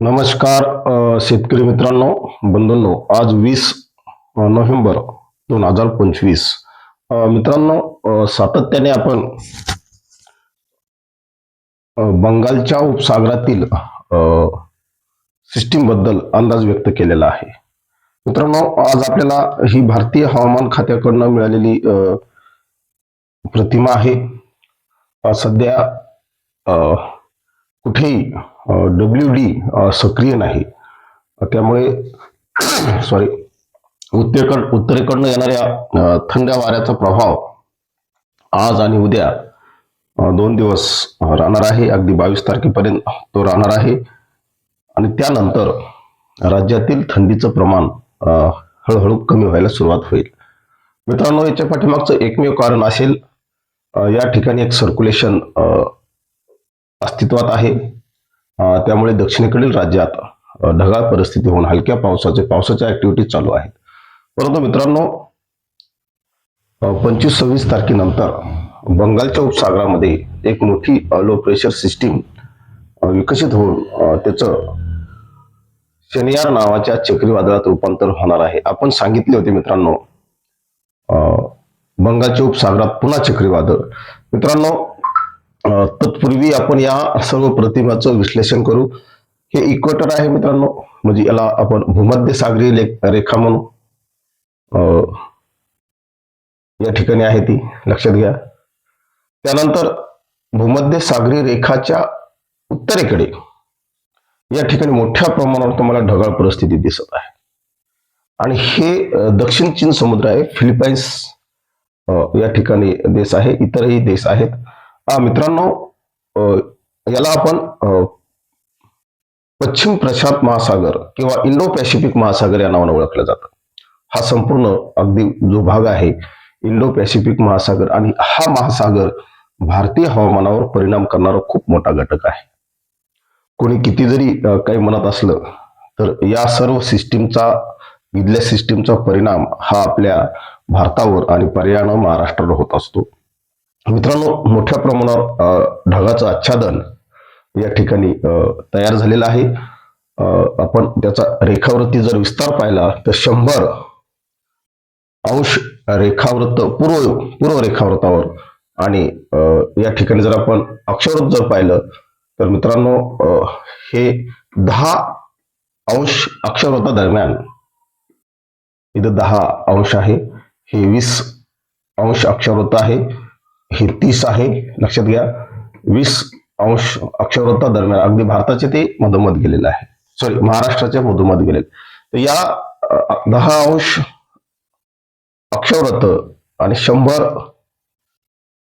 नमस्कार शेतकरी मित्रांनो बंधूंनो आज वीस नोव्हेंबर दोन हजार पंचवीस. मित्रांनो सातत्याने आपण बंगालच्या उपसागरातील सिस्टीमबद्दल अंदाज व्यक्त केलेला आहे. मित्रांनो आज आपल्याला ही भारतीय हवामान खात्याकडनं मिळालेली प्रतिमा आहे. सध्या कुठेही डब्ल्यू डी सक्रिय नाही. त्यामुळे सॉरी उत्तरेकड उत्तरेकडनं येणाऱ्या थंड वाऱ्याचा प्रभाव आज आणि उद्या दोन दिवस राहणार आहे. अगदी बावीस तारखेपर्यंत तो राहणार आहे. आणि त्यानंतर राज्यातील थंडीचं प्रमाण हळूहळू कमी व्हायला सुरुवात होईल. मित्रांनो याच्या पाठीमागचं एकमेव कारण असेल या ठिकाणी एक सर्क्युलेशन अस्तित्वात आहे. त्यामुळे दक्षिणेकडील राज्यात ढगाळ परिस्थिती होऊन हलक्या पावसाचे पावसाच्या ऍक्टिव्हिटीज चालू आहेत. परंतु मित्रांनो पंचवीस सव्वीस तारखेनंतर बंगालच्या उपसागरामध्ये एक मोठी लो प्रेशर सिस्टीम विकसित होऊन त्याचं शनियार नावाच्या चक्रीवादळात रूपांतर होणार आहे. आपण सांगितले होते मित्रांनो बंगालच्या उपसागरात पुन्हा चक्रीवादळ. मित्रांनो तत्पूर्वी आपण या सर्व प्रतिमाचं विश्लेषण करू. हे इक्वेटर आहे मित्रांनो. म्हणजे याला आपण भूमध्य सागरी रेखा म्हणू. या ठिकाणी आहे ती. लक्षात घ्या. त्यानंतर भूमध्य सागरी रेखाच्या उत्तरेकडे. या ठिकाणी मोठ्या प्रमाणावर तुम्हाला ढगाळ परिस्थिती दिसत आहे. आणि हे दक्षिण चीन समुद्र आहे. फिलिपाईन्स या ठिकाणी देश आहे. इतरही देश आहेत. मित्रांनो याला आपण पश्चिम प्रशांत महासागर किंवा इंडो पॅसिफिक महासागर या नावानं ओळखलं जातं. हा संपूर्ण अगदी जो भाग आहे इंडो पॅसिफिक महासागर आणि हा महासागर भारतीय हवामानावर परिणाम करणारा खूप मोठा घटक आहे. कोणी किती जरी काही म्हणत असलं तर या सर्व सिस्टीमचा इथल्या सिस्टीमचा परिणाम हा आपल्या भारतावर आणि पर्यायानं महाराष्ट्रावर होत असतो. मित्रांनो मोठ्या प्रमाणावर ढगाचं आच्छादन या ठिकाणी तयार झालेलं आहे. आपण त्याचा रेखावृत्ती जर विस्तार पाहिला तर शंभर अंश रेखावृत्त पूर्व पूर्व रेखावृत्तावर आणि या ठिकाणी जर आपण अक्षरवृत्त जर पाहिलं तर मित्रांनो हे दहा अंश अक्षरवृत्ता दरम्यान इथं दहा अंश आहे. हे वीस अंश अक्षरवृत्त आहे. हे तीस आहे. लक्षात घ्या. वीस अंश अक्षरवृत्ता दरम्यान. अगदी भारताचे ते मधोमध गेलेलं आहे. सॉरी महाराष्ट्राच्या मधोमध गेले तर या दहा अंश अक्षरवृत्त आणि शंभर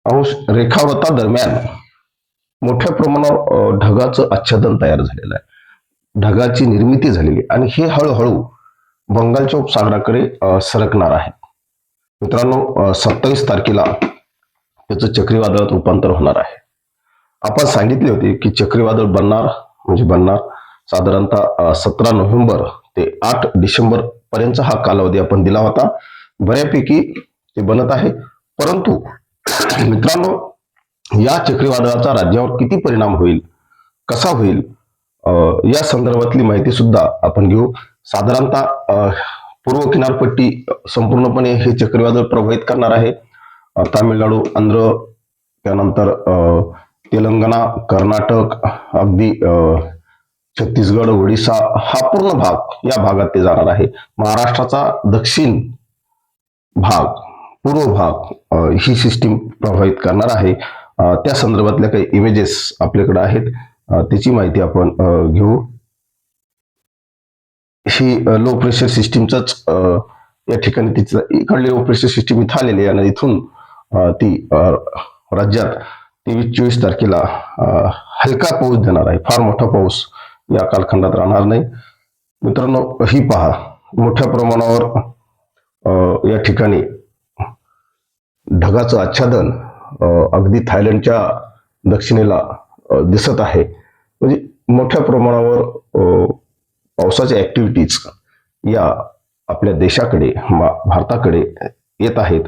अंश रेखावृत्ता दरम्यान मोठ्या प्रमाणावर ढगाचं आच्छादन तयार झालेलं आहे. ढगाची निर्मिती झालेली आहे. आणि हे हळूहळू बंगालच्या उपसागराकडे सरकणार आहे. मित्रांनो सत्तावीस तारखेला त्याचं चक्रीवादळात रूपांतर होणार आहे. आपण सांगितले होते की चक्रीवादळ बनणार म्हणजे बनणार साधारणतः सतरा नोव्हेंबर ते आठ डिसेंबर पर्यंत हा कालावधी आपण दिला होता. बऱ्यापैकी ते बनत आहे. परंतु मित्रांनो या चक्रीवादळाचा राज्यावर किती परिणाम होईल कसा होईल या संदर्भातली माहिती सुद्धा आपण घेऊ. साधारणतः पूर्व किनारपट्टी संपूर्णपणे हे चक्रीवादळ प्रभावित करणार आहे. तामिळनाडू आंध्र त्यानंतर तेलंगणा कर्नाटक अगदी छत्तीसगड ओडिसा हा पूर्ण भाग या भागात ते जाणार आहे. महाराष्ट्राचा दक्षिण भाग पूर्व भाग ही सिस्टीम प्रभावित करणार आहे. त्या संदर्भातल्या काही इमेजेस आपल्याकडे आहेत. त्याची माहिती आपण घेऊ. ही लो प्रेशर सिस्टीमचाच या ठिकाणी तिचं इकडली लो प्रेशर सिस्टीम इथं आलेली आहे आणि इथून ती राज्यात तेवीस चोवीस तारखेला हलका पाऊस देणार आहे. फार मोठा पाऊस या कालखंडात राहणार नाही. मित्रांनो ही पहा मोठ्या प्रमाणावर या ठिकाणी ढगाचं आच्छादन अगदी थायलंडच्या दक्षिणेला दिसत आहे. म्हणजे मोठ्या प्रमाणावर पावसाच्या ऍक्टिव्हिटीज या आपल्या देशाकडे मा- भारताकडे येत आहेत.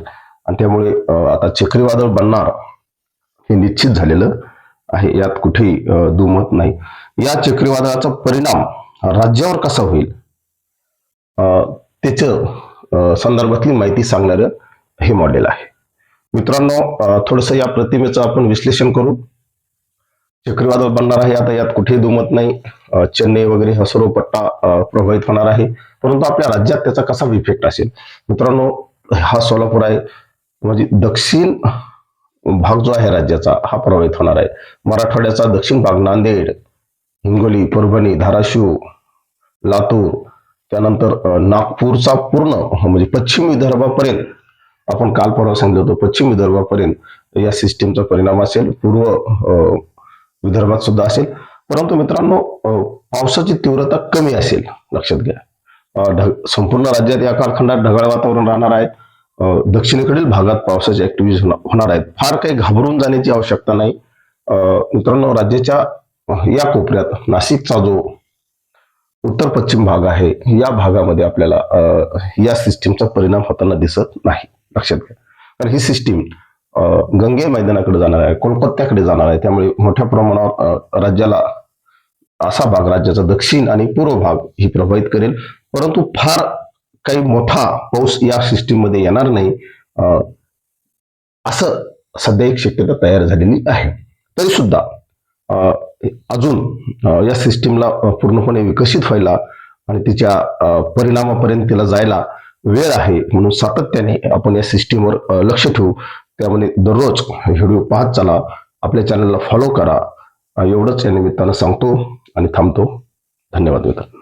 आणि त्यामुळे आता चक्रीवादळ बनणार हे निश्चित झालेलं आहे. यात कुठेही दुमत नाही. या चक्रीवादळाचा परिणाम राज्यावर कसा होईल? अं, त्याचं संदर्भातली माहिती सांगणारं हे मॉडेल आहे. मित्रांनो थोडस या प्रतिमेचं आपण विश्लेषण करू. चक्रीवादळ बनणार आहे आता यात कुठेही दुमत नाही. चेन्नई वगैरे हा सर्व पट्टा प्रभावित होणार आहे. परंतु आपल्या राज्यात त्याचा कसा इफेक्ट असेल? मित्रांनो हा सोलापूर आहे. म्हणजे दक्षिण भाग जो आहे राज्याचा हा प्रभावित होणार आहे. मराठवाड्याचा दक्षिण भाग नांदेड हिंगोली परभणी धाराशिव लातूर त्यानंतर नागपूरचा पूर्ण म्हणजे पश्चिम विदर्भापर्यंत आपण काल परवा सांगितलं होतं पश्चिम विदर्भापर्यंत या सिस्टीमचा परिणाम असेल पूर्व अं, विदर्भात सुद्धा असेल. परंतु मित्रांनो पावसाची तीव्रता कमी असेल लक्षात घ्या. ढग संपूर्ण राज्यात या कालखंडात ढगाळ वातावरण राहणार आहे. दक्षिणेकडील भागात पावसाची ऍक्टिव्हिटी होणार आहेत. फार काही घाबरून जाण्याची आवश्यकता नाही. अं, मित्रांनो राज्याच्या या कोपऱ्यात नाशिकचा जो उत्तर पश्चिम भाग आहे या भागामध्ये आपल्याला अं, या सिस्टीमचा परिणाम होताना दिसत नाही. लक्षात घ्या. कारण ही सिस्टीम गंगे मैदानाकडे जाणार आहे कोलकात्याकडे जाणार आहे. त्यामुळे मोठ्या प्रमाणावर राज्याला असा भाग राज्याचा दक्षिण आणि पूर्व भाग ही प्रभावित करेल. परंतु फार काही मोठा पाऊस या सिस्टीममध्ये येणार नाही अं, असं सध्या एक शक्यता तयार झालेली आहे. तरी सुद्धा अं, अजून या सिस्टीमला पूर्णपणे विकसित व्हायला आणि तिच्या अं, परिणामापर्यंत तिला जायला वेळ आहे म्हणून सातत्याने आपण या सिस्टीमवर लक्ष ठेवू. त्यामध्ये दररोज व्हिडिओ पाहत चला आपल्या चॅनलला फॉलो करा. एवढंच या निमित्तानं सांगतो आणि थांबतो. धन्यवाद मित्रांनो.